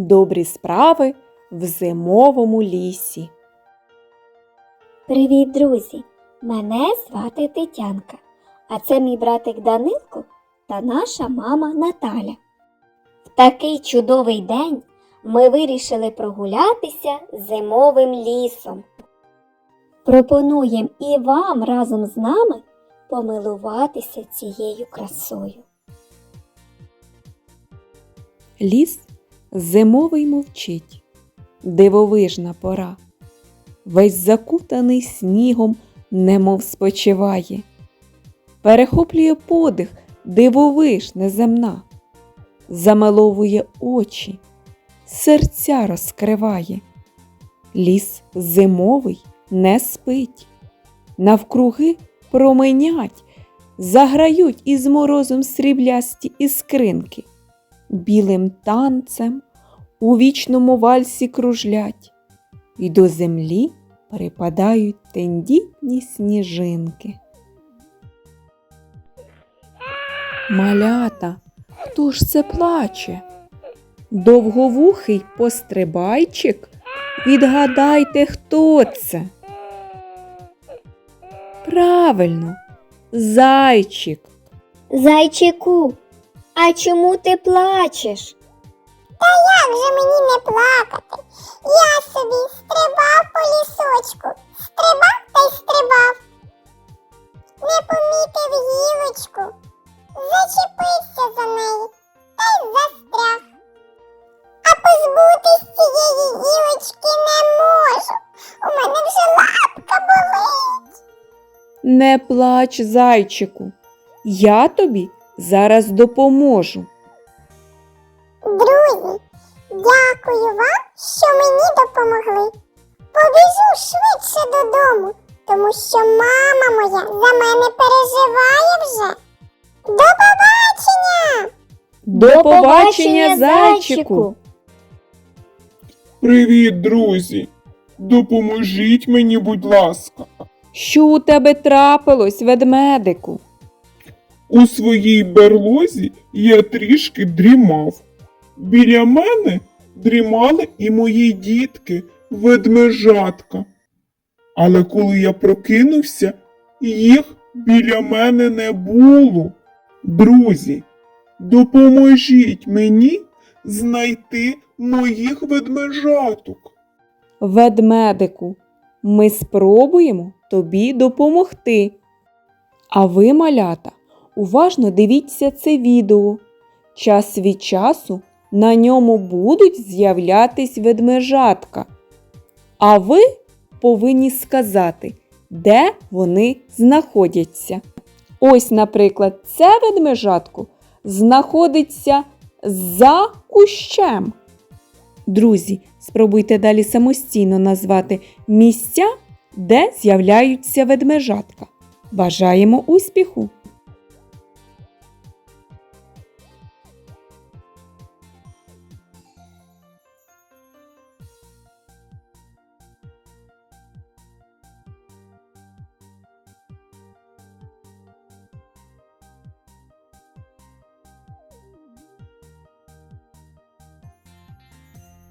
Добрі справи в зимовому лісі. Привіт, друзі! Мене звати Тетянка, а це мій братик Данилко та наша мама Наталя. В такий чудовий день ми вирішили прогулятися зимовим лісом. Пропонуємо і вам разом з нами помилуватися цією красою. Ліс зимовий мовчить, дивовижна пора. Весь закутаний снігом, немов спочиває. Перехоплює подих, дивовиж неземна, замиловує очі, серця розкриває. Ліс зимовий не спить, навкруги променять, заграють із морозом сріблясті іскринки білим танцем у вічному вальсі кружлять, і до землі припадають тендітні сніжинки. Малята, хто ж це плаче? Довговухий пострибайчик? Відгадайте, хто це? Правильно, зайчик. Зайчику, а чому ти плачеш? Як же мені не плакати? Я собі стрибав по лісочку, стрибав та й стрибав. Не помітив гілочку, зачепився за неї та й застряг. А позбутись цієї гілочки не можу. У мене вже лапка болить. Не плач, зайчику. Я тобі зараз допоможу. Друзі, дякую вам, що мені допомогли. Побіжу швидше додому, тому що мама моя за мене переживає вже. До побачення! До побачення, зайчику. Привіт, друзі! Допоможіть мені, будь ласка. Що у тебе трапилось, ведмедику? У своїй берлозі я трішки дрімав. Біля мене дрімали і мої дітки, ведмежатка. Але коли я прокинувся, їх біля мене не було. Друзі, допоможіть мені знайти моїх ведмежаток. Ведмедику, ми спробуємо тобі допомогти. А ви, малята, уважно дивіться це відео. Час від часу на ньому будуть з'являтись ведмежатка. А ви повинні сказати, де вони знаходяться. Ось, наприклад, це ведмежатко знаходиться за кущем. Друзі, спробуйте далі самостійно назвати місця, де з'являються ведмежатка. Бажаємо успіху!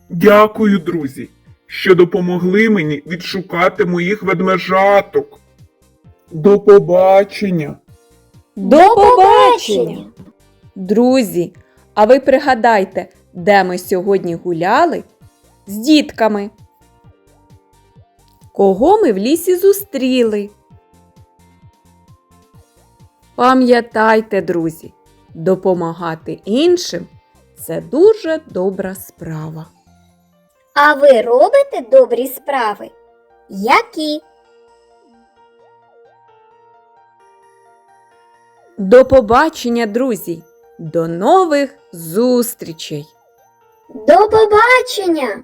Дякую, друзі, що допомогли мені відшукати моїх ведмежаток. До побачення! До побачення! Друзі, а ви пригадайте, де ми сьогодні гуляли з дітками? Кого ми в лісі зустріли? Пам'ятайте, друзі, допомагати іншим це дуже добра справа. А ви робите добрі справи? Які? До побачення, друзі! До нових зустрічей! До побачення!